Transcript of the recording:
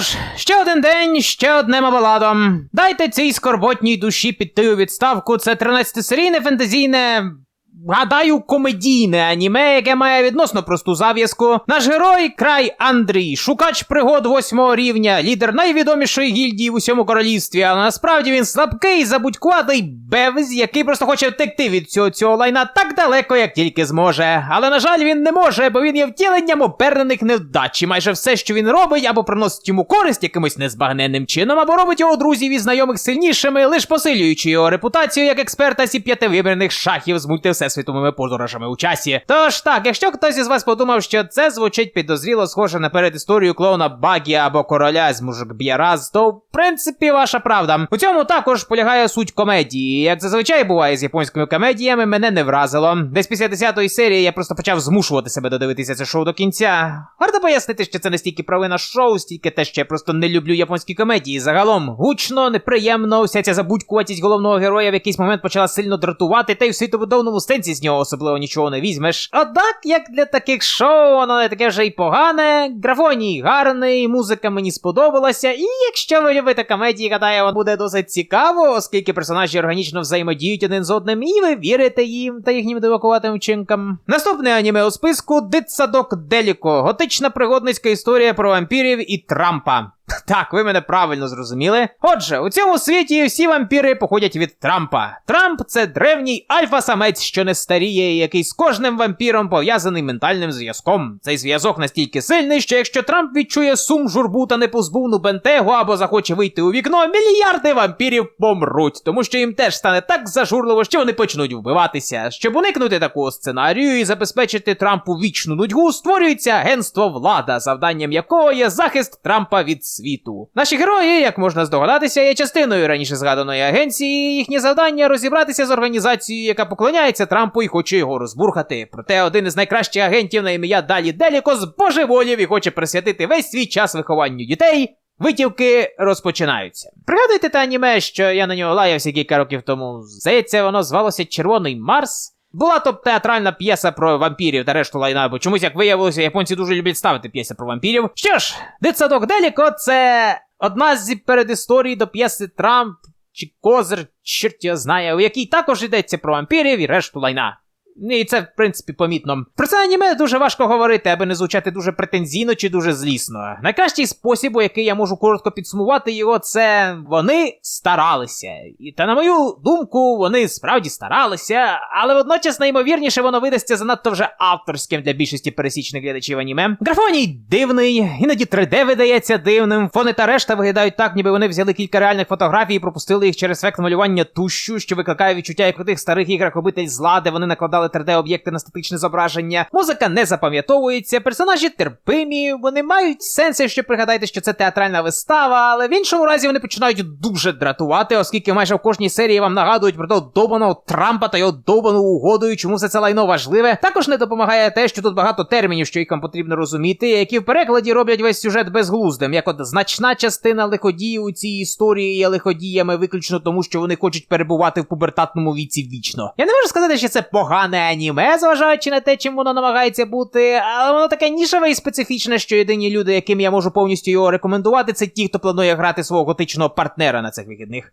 Ж, ще один день, ще одне мабаладо. Дайте цій скорботній душі піти у відставку. Це 13-серійне фентезійне. Гадаю, комедійне аніме, яке має відносно просту зав'язку. Наш герой край Андрій, шукач пригод восьмого рівня, лідер найвідомішої гільдії в усьому королівстві, але насправді він слабкий, забудькуватий бевз, який просто хоче втекти від цього цього лайна так далеко, як тільки зможе. Але на жаль, він не може, бо він є втіленням обернених невдач. І майже все, що він робить, або приносить йому користь якимось незбагненним чином, або робить його друзів і знайомих сильнішими, лиш посилюючи його репутацію як експерта зі п'яти вибірних шахів з мультивсесвітовими подорожами у часі. Тож так, якщо хтось із вас подумав, що це звучить підозріло схоже на передісторію клоуна Багі або короля з мужик Б'яраз, то в принципі ваша правда. У цьому також полягає суть комедії. Як зазвичай буває з японськими комедіями, мене не вразило. Десь після 10-ї серії я просто почав змушувати себе додивитися це шоу до кінця. Варто пояснити, що це не стільки провина шоу, стільки те, що я просто не люблю японські комедії. Загалом гучно, неприємно, вся ця забудькуватість головного героя в якийсь момент почала сильно дратувати, та й в світовидовному сенсі з нього особливо нічого не візьмеш. Однак, як для таких шоу, воно не таке вже й погане, графоній гарний, музика мені сподобалася, і якщо ви любите комедії, гадаю, воно буде досить цікаво, оскільки персонажі органічно взаємодіють один з одним, і ви вірите їм та їхнім дивакуватим вчинкам. Наступне аніме у списку Дитсадок Деліко, готична пригодницька історія про вампірів і Трампа. Так, ви мене правильно зрозуміли. Отже, у цьому світі всі вампіри походять від Трампа. Трамп це древній альфа-самець, що не старіє, який з кожним вампіром пов'язаний ментальним зв'язком. Цей зв'язок настільки сильний, що якщо Трамп відчує сум, журбу та непозбувну бентегу або захоче вийти у вікно, мільярди вампірів помруть, тому що їм теж стане так зажурливо, що вони почнуть вбиватися. Щоб уникнути такого сценарію і забезпечити Трампу вічну нудьгу, створюється агентство влада, завданням якого є захист Трампа від світу. Наші герої, як можна здогадатися, є частиною раніше згаданої агенції. і Їхнє завдання розібратися з організацією, яка поклоняється Трампу і хоче його розбурхати. Проте один із найкращих агентів на ім'я Далі Деліко збожеволів і хоче присвятити весь свій час вихованню дітей. Витівки розпочинаються. Пригадуєте те аніме, що я на нього лаявся кілька років тому. Здається, воно звалося Червоний Марс. Була то театральна п'єса про вампірів та решту лайна, бо чомусь, як виявилося, японці дуже люблять ставити п'єси про вампірів. Що ж, дитсадок Деліко це одна з передісторій до п'єси Трамп чи Козир, чорт його знає, у якій також йдеться про вампірів і решту лайна. І це, в принципі, помітно. Про це аніме дуже важко говорити, аби не звучати дуже претензійно чи дуже злісно. Найкращий спосіб, у який я можу коротко підсумувати його, це вони старалися. І та на мою думку, вони справді старалися, але водночас найімовірніше воно видасться занадто вже авторським для більшості пересічних глядачів аніме. Графоній дивний, іноді 3D видається дивним. Фони та решта виглядають так, ніби вони взяли кілька реальних фотографій і пропустили їх через ефект малювання тущу, що викликає відчуття як у тих старих іграх обитель зла, де вони накладали 3D-об'єкти на статичне зображення. Музика не запам'ятовується, персонажі терпимі, вони мають сенси, що пригадайте, що це театральна вистава, але в іншому разі вони починають дуже дратувати, оскільки майже в кожній серії вам нагадують про того довбаного Трампа та його довбану угоду, і чому все це лайно важливе. Також не допомагає те, що тут багато термінів, що їх вам потрібно розуміти, які в перекладі роблять весь сюжет безглуздим. Як от значна частина лиходіїв у цій історії є лиходіями виключно тому, що вони хочуть перебувати в пубертатному віці вічно. Я не можу сказати, що це погане аніме, зважаючи на те, чим воно намагається бути, але воно таке нішеве і специфічне, що єдині люди, яким я можу повністю його рекомендувати, це ті, хто планує грати свого готичного партнера на цих вихідних.